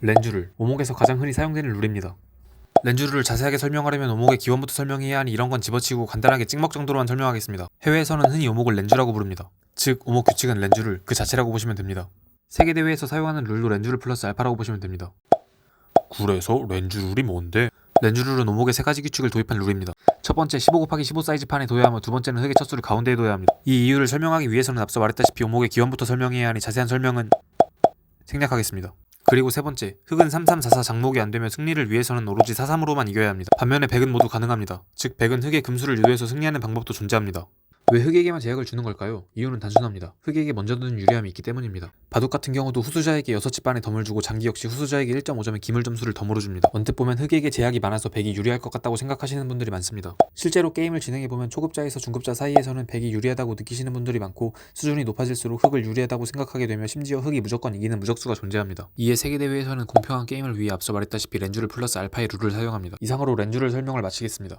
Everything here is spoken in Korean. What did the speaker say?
렌주를 오목에서 가장 흔히 사용되는 룰입니다. 렌주를 자세하게 설명하려면 오목의 기원부터 설명해야 하니 이런 건 집어치고 간단하게 찍먹 정도로만 설명하겠습니다. 해외에서는 흔히 오목을 렌주라고 부릅니다. 즉 오목 규칙은 렌주를 그 자체라고 보시면 됩니다. 세계 대회에서 사용하는 룰도 렌주를 플러스 알파라고 보시면 됩니다. 그래서 렌주 룰이 뭔데? 렌주 룰은 오목의 세 가지 규칙을 도입한 룰입니다. 첫 번째 15 곱하기 15 사이즈 판에 둬야 하며 두 번째는 흙의 첫 수를 가운데에 둬야 합니다. 이 이유를 설명하기 위해서는 앞서 말했다시피 오목의 기원부터 설명해야 하니 자세한 설명은 생략하겠습니다. 그리고 세 번째, 흑은 3344 장목이 안 되면 승리를 위해서는 오로지 43으로만 이겨야 합니다. 반면에 백은 모두 가능합니다. 즉 백은 흑의 금수를 유도해서 승리하는 방법도 존재합니다. 왜 흑에게만 제약을 주는 걸까요? 이유는 단순합니다. 흑에게 먼저 드는 유리함이 있기 때문입니다. 바둑 같은 경우도 후수자에게 6집 반에 덤을 주고 장기 역시 후수자에게 1.5점의 기물 점수를 덤으로 줍니다. 언뜻 보면 흑에게 제약이 많아서 백이 유리할 것 같다고 생각하시는 분들이 많습니다. 실제로 게임을 진행해보면 초급자에서 중급자 사이에서는 백이 유리하다고 느끼시는 분들이 많고 수준이 높아질수록 흑을 유리하다고 생각하게 되며 심지어 흑이 무조건 이기는 무적수가 존재합니다. 이에 세계대회에서는 공평한 게임을 위해 앞서 말했다시피 렌주를 플러스 알파의 룰을 사용합니다. 이상으로 렌주를 설명을 마치겠습니다.